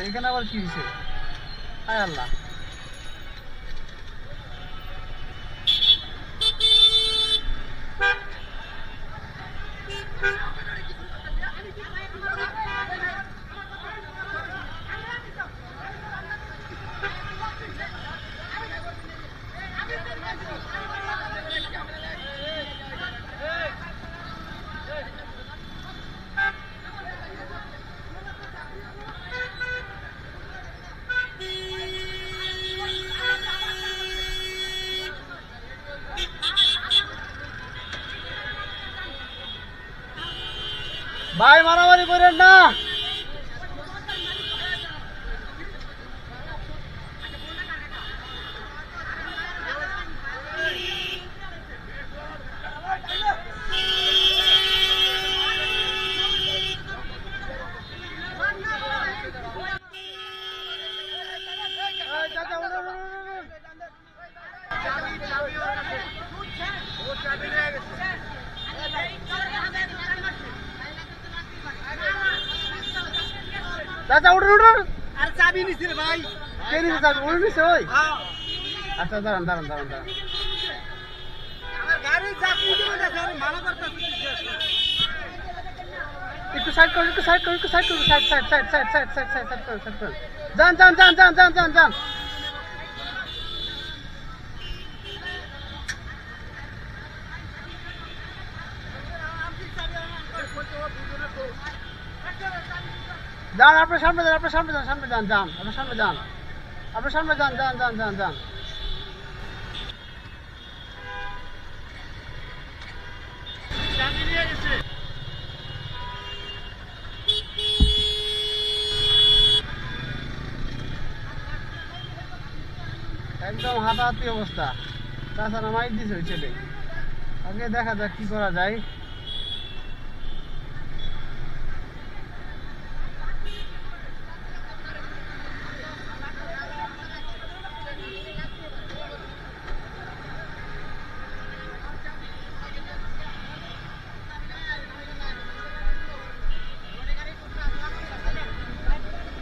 এখানে আবার কি হয়েছে হায় আল্লাহ। ভাই মারামারি করেন না চাচা উঠুন উঠুন আর চাবি নিছি রে ভাই কে নিছে চাবি উনি নিছে ওই আচ্ছা দাঁড়ান দাঁড়ান দাঁড়ান দাঁড়ান একটু সাইড করুন একটু সাইড করুন একটু সাইড করুন side side side side side side side করুন সাইড করুন যান যান যান যান যান যান যান যান আপনার সামনে যান আপনার সামনে যান সামনে যান যান আপনার সামনে যান আপনার সামনে যান যান যান যান যান একদম হাতাহাতি অবস্থা। তাছাড়া মাইর দিছে ওই ছেলে। আগে দেখা যাক কি করা যায়।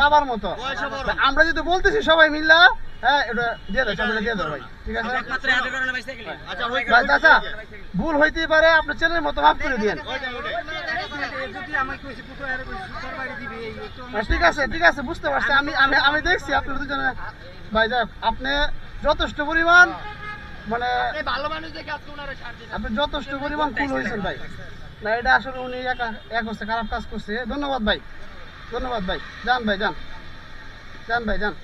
বাবার মতো। আমরা যদি বলতেছি সবাই মিল্লা হ্যাঁ এটা ভুল হইতে পারে আপনার ছেলের মতো ভাব করে দিয়ে ঠিক আছে ঠিক আছে বুঝতে পারছি। আমি আমি আমি দেখছি আপনার দুজনে। ভাই যাক আপনি যথেষ্ট পরিমাণ মানে আপনি যথেষ্ট পরিমাণ ভুল হয়েছেন ভাই। না, এটা আসলে উনি একা হচ্ছে খারাপ কাজ করছে। ধন্যবাদ ভাই। ধন্যবাদ ভাই। যান ভাই, যান। যান ভাই, যান।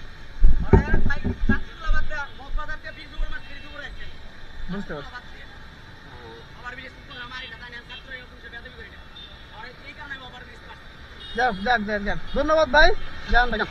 বুঝতে পারছি। যাক যাক যাক যাক। ধন্যবাদ ভাই। যান ভাই, যান।